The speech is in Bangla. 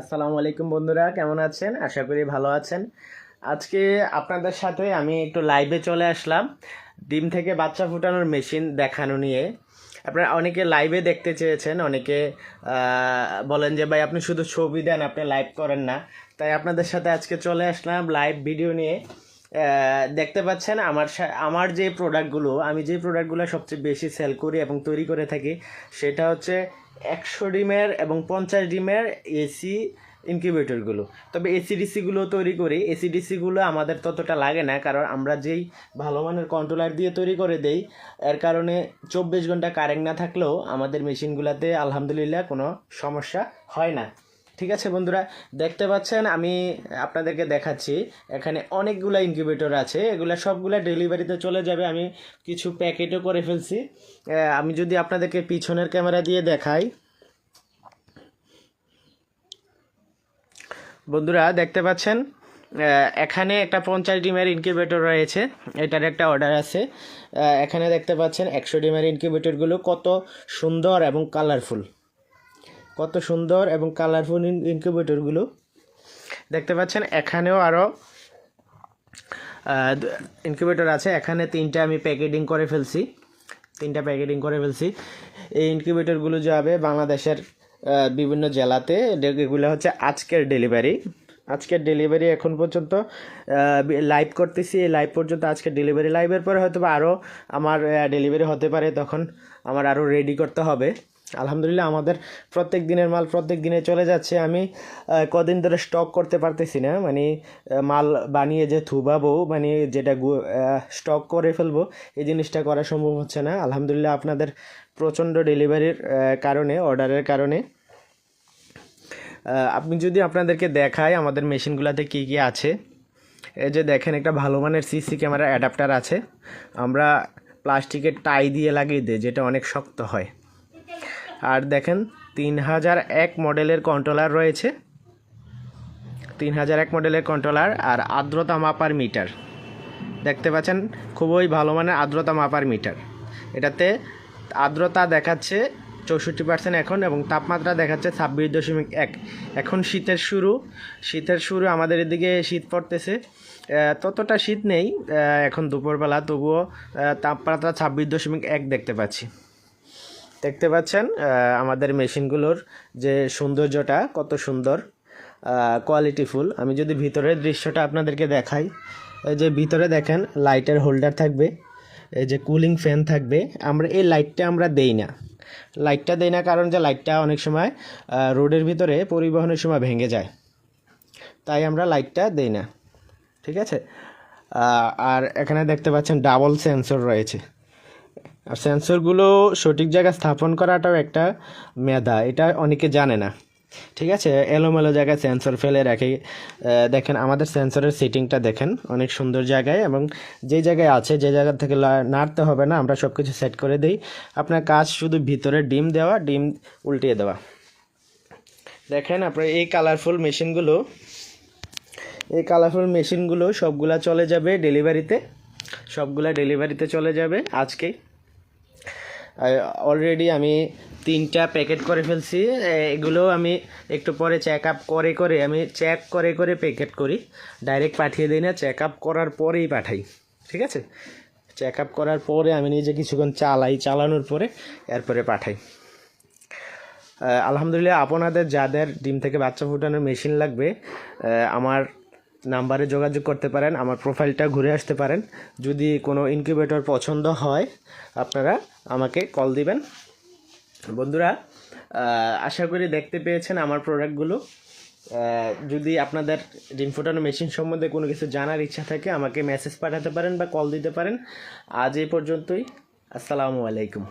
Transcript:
আসসালামু আলাইকুম বন্ধুরা, কেমন আছেন? আশা করি ভালো আছেন। আজকে আপনাদের সাথে আমি একটু লাইভে চলে আসলাম। ডিম থেকে বাচ্চা ফুটানোর মেশিন দেখানো নিয়ে। আপনারা অনেকে লাইভে দেখতে চেয়েছেন, অনেকে বলেন যে, ভাই, আপনি শুধু ছবি দেন, আপনি লাইভ করেন না। তাই আপনাদের সাথে আজকে চলে আসলাম লাইভ ভিডিও নিয়ে। দেখতে পাচ্ছেন আমার আমার যে প্রোডাক্টগুলো আমি যে প্রোডাক্টগুলো সবচেয়ে বেশি সেল করি এবং তৈরি করে থাকি, সেটা হচ্ছে একশো ডিমের এবং পঞ্চাশ ডিমের এসি ইনকিউবেটরগুলো তবে এসিডিসিগুলো তৈরি করি। এসিডিসিগুলো আমাদের ততটা লাগে না, কারণ আমরা যেই ভালো মানের কন্ট্রোলার দিয়ে তৈরি করে দেই, এর কারণে চব্বিশ ঘণ্টা কারেন্ট না থাকলেও আমাদের মেশিনগুলোতে আলহামদুলিল্লাহ কোনো সমস্যা হয় না। ঠিক আছে বন্ধুরা, দেখতে পাচ্ছেন আমি আপনাদেরকে দেখাচ্ছি, এখানে অনেকগুলো ইনকিউবেটর আছে, এগুলো সবগুলো ডেলিভারিতে চলে যাবে, আমি কিছু প্যাকেটও করে ফেলছি। আমি যদি আপনাদেরকে পিছনের ক্যামেরা দিয়ে দেখাই। বন্ধুরা, দেখতে পাচ্ছেন এখানে একটা পঞ্চাশ ডিমের ইনকিউবেটর রয়েছে, এটার একটা অর্ডার আছে। এখানে দেখতে পাচ্ছেন একশো ডিমের ইনকিউবেটরগুলো কত সুন্দর এবং কালারফুল কত সুন্দর এবং কালারফুল ইনকিউবেটরগুলো দেখতে পাচ্ছেন, এখানেও আরও ইনকিউবেটর আছে। এখানে তিনটা আমি প্যাকেটিং করে ফেলছি। তিনটা প্যাকেটিং করে ফেলছি। এই ইনকিউবেটরগুলো যাবে বাংলাদেশের বিভিন্ন জেলাতে। এগুলো হচ্ছে আজকের ডেলিভারি আজকের ডেলিভারি এখন পর্যন্ত লাইভ করতেছি। এই লাইভ পর্যন্ত আজকে ডেলিভারি লাইভের পরে হয়তো আরও আমার ডেলিভারি হতে পারে। তখন আমার আরও রেডি করতে হবে। আলহামদুলিল্লাহ আমাদের প্রত্যেক দিনের মাল প্রত্যেক দিনে চলে যাচ্ছে। আমি কদিন ধরে স্টক করতে পারতেছি না। মানে মাল বানিয়ে যে থুবাবো মানে যেটা স্টক করে ফেলব, এই জিনিসটা করা সম্ভব হচ্ছে না। আলহামদুলিল্লাহ আপনাদের প্রচণ্ড ডেলিভারির কারণে অর্ডারের কারণে। আপনি যদি আপনাদেরকে দেখাই আমাদের মেশিনগুলোতে কী কী আছে। এই যে দেখেন, একটা ভালো মানের সিসি ক্যামেরা অ্যাডাপ্টার আছে। আমরা প্লাস্টিকের টাই দিয়ে লাগিয়ে দিই, যেটা অনেক শক্ত হয়। আর দেখেন তিন হাজার এক মডেলের কন্ট্রোলার রয়েছে। তিন হাজার এক মডেলের কন্ট্রোলার আর আর্দ্রতা মাপার মিটার। দেখতে পাচ্ছেন, খুবই ভালো মানের আর্দ্রতা মাপার মিটার। এটাতে আর্দ্রতা দেখাচ্ছে চৌষট্টি পার্সেন্ট এখন এবং তাপমাত্রা দেখাচ্ছে ছাব্বিশ দশমিক এক। এখন শীতের শুরু। শীতের শুরু আমাদের এদিকে শীত পড়তেছে। ততটা শীত নেই। এখন দুপুরবেলা, তবুও তাপমাত্রা ছাব্বিশ দশমিক এক দেখতে পাচ্ছি। দেখতে পাচ্ছেন আমাদের মেশিনগুলোর যে সৌন্দর্যটা কত সুন্দর কোয়ালিটিফুল আমি যদি ভিতরের দৃশ্যটা আপনাদেরকে দেখাই, এই যে ভিতরে দেখেন লাইটের হোল্ডার থাকবে, এই যে কুলিং ফ্যান থাকবে। আমরা, এই লাইটটা আমরা দেই না। লাইটটা দেই না কারণ যে লাইটটা অনেক সময় রোডের ভিতরে পরিবহনের সময় ভেঙে যায়। তাই আমরা লাইটটা দেই না। ঠিক আছে? আর এখানে দেখতে পাচ্ছেন ডাবল সেন্সর রয়েছে। আর সেন্সরগুলো সঠিক জায়গায় স্থাপন করাটাও একটা মেধা, এটা অনেকে জানে না। ঠিক আছে? এলোমেলো জায়গায় সেন্সর ফেলে রাখে দেখেন আমাদের সেন্সরের সেটিংটা দেখেন, অনেক সুন্দর জায়গায় এবং যে জায়গায় আছে, যে জায়গা থেকে নাড়তে হবে না, আমরা সব কিছু সেট করে দিই। আপনার কাজ শুধু ভিতরে ডিম দেওয়া, ডিম উল্টিয়ে দেওয়া। দেখেন আপনার এই কালারফুল মেশিনগুলো এই কালারফুল মেশিনগুলো সবগুলা চলে যাবে ডেলিভারিতে সবগুলা ডেলিভারিতে চলে যাবে আজকেই। অলরেডি আমি তিনটা প্যাকেট করে ফেলছি। এগুলো আমি একটু পরে চেক আপ করে করে, আমি চেক করে করে প্যাকেট করি। ডাইরেক্ট পাঠিয়ে দিই না চেক আপ করার পরেই পাঠাই। ঠিক আছে? চেক আপ করার পরে আমি নিজে কিছুক্ষণ চালাই, চালানোর পরে এরপরে পাঠাই। আলহামদুলিল্লাহ, আপনাদের যাদের ডিম থেকে বাচ্চা ফুটানোর মেশিন লাগবে আমার নাম্বারে যোগাযোগ করতে পারেন, আমার প্রোফাইলটা ঘুরে আসতে পারেন। যদি কোনো ইনকিউবেটর পছন্দ হয়, আপনারা আমাকে কল দিবেন। বন্ধুরা আশা করি দেখতে পেয়েছেন আমার প্রোডাক্টগুলো। যদি আপনাদের ডিম ফোটানো মেশিন সম্বন্ধে কোনো কিছু জানার ইচ্ছা থাকে, আমাকে মেসেজ পাঠাতে পারেন বা কল দিতে পারেন। আজ এই পর্যন্তই। আসসালামু আলাইকুম।